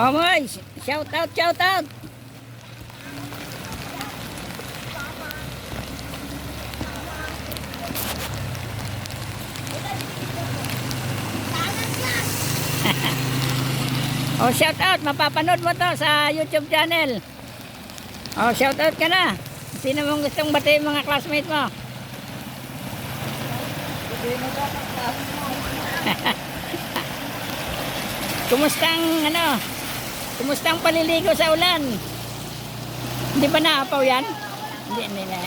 Boy. Shout out, shout out. oh, shout out. Mapapanood mo to sa YouTube channel. Oh, shout out ka na. Sino mong gustong batiin mga classmates mo? Kumusta ang ano? Kumusta ang paliligo sa ulan? Hindi ba naapaw yan? Hindi, hindi na.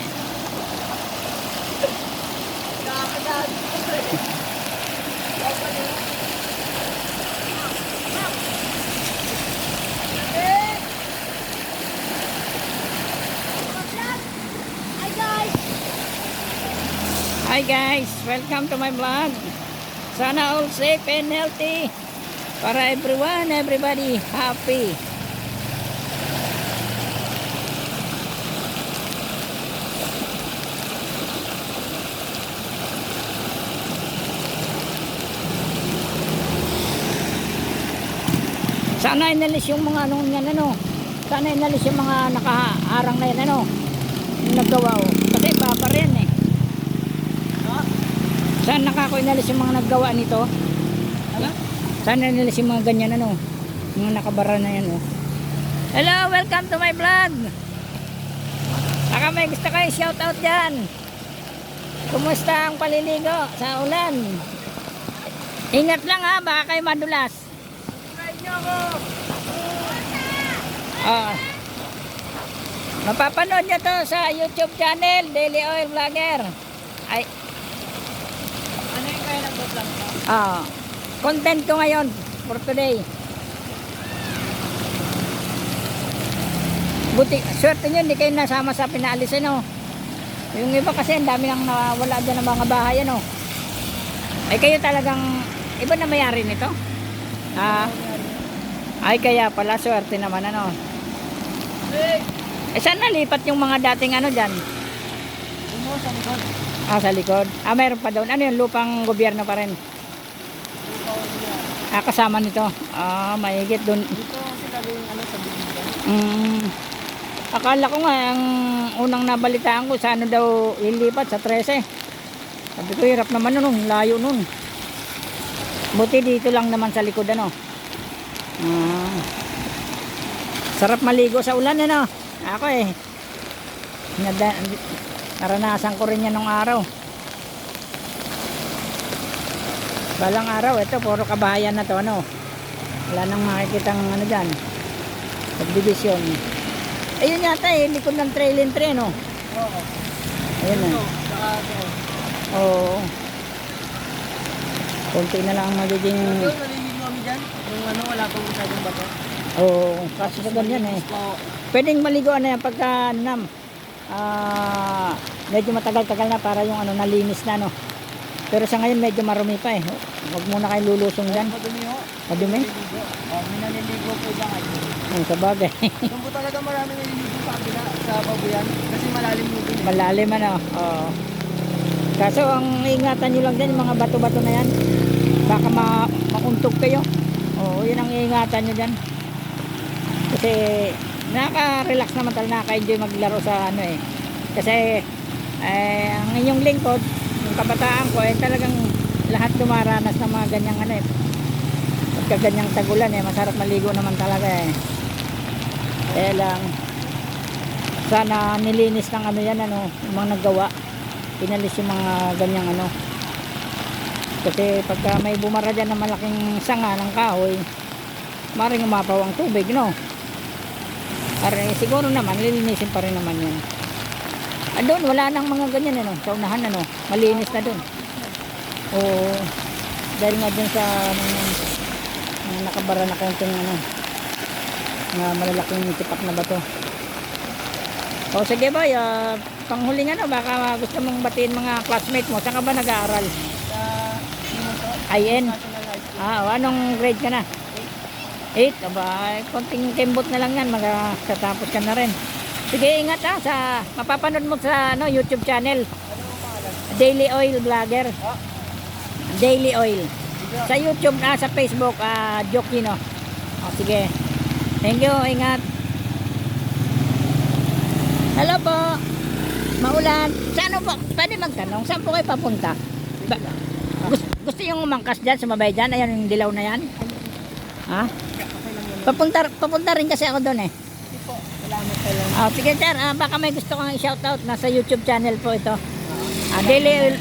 Hi guys! Welcome to my vlog. Sana all safe and healthy. Para everyone, everybody happy. Sana inalis yung mga anong yan ano. Sana inalis yung mga nakaharang na yan ano. Yung naggawa oh. Kasi papa rin eh. Saan nakako inalis yung mga naggawa nito? Ano? Saan inalis yung mga ganyan ano? Mga nakabara na yan oh. Hello, welcome to my vlog. Baka may gusto kayo shout out dyan. Kumusta ang paliligo sa ulan? Ingat lang ha, baka kayo madulas. Ah. Mapapanood nyo to sa YouTube channel, Daily Oil Vlogger. Ay, Ano yung kaya nag-vlog mo? Ah, content ko ngayon for today. Buti, swerte nyo, hindi kayo nasama sa pinaalis, ano. Yung iba kasi, ang dami nang nawala dyan ng mga bahay, ano. Ay, kayo talagang, iba na mayari nito? Ah, ay, kaya pala, swerte naman, ano. Eh, saan nalipat yung mga dating, ano, dyan? Sa likod? Ah, sa likod. Ah, mayroon pa doon. Ano yung lupang gobyerno pa rin? Ah, kasama nito. Ah, mahigit doon. Dito sila yung ano sa bibigyan. Mm, akala ko nga, ang unang nabalitaan ko, sa ano daw ilipat, sa 13. Sabi ko, hirap naman nun, layo nun. Buti dito lang naman sa likod, ano. Ah, sarap maligo sa ulan, ano. Ako eh. Nada, naranasan ko rin yan nung araw. Balang araw, ito, puro kabahayan na to, ano. Wala nang makikitang ano dyan. Subdivision. Ayun yata eh, likod ng trail and train, no? Oo. Ayun na. Ito, saka doon. Oo. Kunti na lang ang magiging... Dyan. Yung ano, wala pang masyadong bato. Oo, kasi sa ganyan eh. Pwedeng maligoan na yan pagka, ano nam, ah, medyo matagal-tagal na para yung ano, nalinis na, no? Pero sa ngayon medyo marumi pa eh. Huwag muna kayo lulusong dyan. Madumi ho. Madumi? Oh, may naliligo po ba ngayon? Ang sa bagay. Doon po talaga marami naliligo sa kabila, sa babuyan. Kasi malalim mo dun. eh. Malalim ano. Oo. Kaso ang ingatan nyo lang yung mga bato-bato na yan. Baka ma mauntog kayo. Oo, yun ang ingatan nyo dyan. Kasi nakaka-relax naman talaga, nakaka-enjoy maglaro sa ano eh. Kasi eh, ang inyong lingkod, kabataan ko, eh talagang lahat dumaranas ng mga ganyang ano eh. Pagka ganyang tagulan eh, masarap maligo naman talaga eh. Kaya lang, sana nilinis ng ano yan ano, yung mga naggawa. Pinalis yung mga ganyang ano. Kasi pagka may bumara dyan ng malaking sanga ng kahoy, maring umapaw ang tubig, no? Para siguro naman, lilinisin pa rin naman yan. Ah, doon, wala nang mga ganyan, ano, sa unahan, ano, malinis na doon. Oo, dahil nga dyan sa, mga nakabara na konting, ano, na malalaking tipak na bato. O sige ba, uh, panghuling ano, baka gusto mong batiin mga classmate mo. Saan ka ba nag-aaral? Sa IN? Ah, o, anong grade ka na? 8. Aba, ay, konting kembot na lang yan. Magkatapos ka na rin. Sige, ingat ha. Sa, mapapanood mo sa ano, YouTube channel. Daily Oil Vlogger. Ah, Daily Oil. Sa YouTube, ah, sa Facebook, ah, Jokino. O, sige. Thank you, ingat. Hello po. Maulan. Saan po? Pwede magtanong. Saan po kayo papunta? Ba- gusto, gusto yung umangkas dyan, sumabay dyan? Ayan yung dilaw na yan? Ha? Papunta, papunta rin kasi ako doon eh. Salamat ka lang. Ah, sige sir, ah, baka may gusto kang i-shoutout. Nasa YouTube channel po ito. Ah, Daily Oil,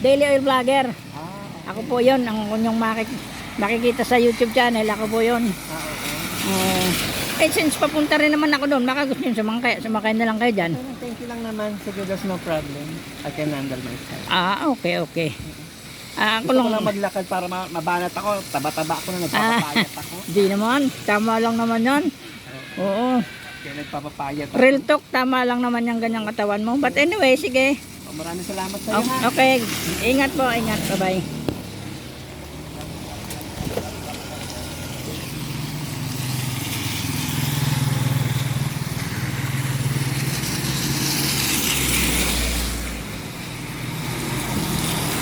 Daily Oil Vlogger. Ah, Ako po yon ang kunyong makik makikita sa YouTube channel. Ako po yon. okay. Uh, eh, since papunta rin naman ako doon, baka gusto nyo sumakay, sumakay na lang kayo dyan. Pero thank you lang naman. Sige, there's no problem. I can handle myself. Ah, okay, okay. Ah, ako Gusto lang, ko lang maglakad para ma- mabanat ako. Taba-taba ako na nagpapapayat ako. di naman, tama lang naman yon. Oo, Kaya nagpapapayat ako. real talk, tama lang naman yung ganyang katawan mo. But anyway, sige. Oh, Maraming salamat sa iyo ha. Okay, ingat po, ingat. Bye-bye.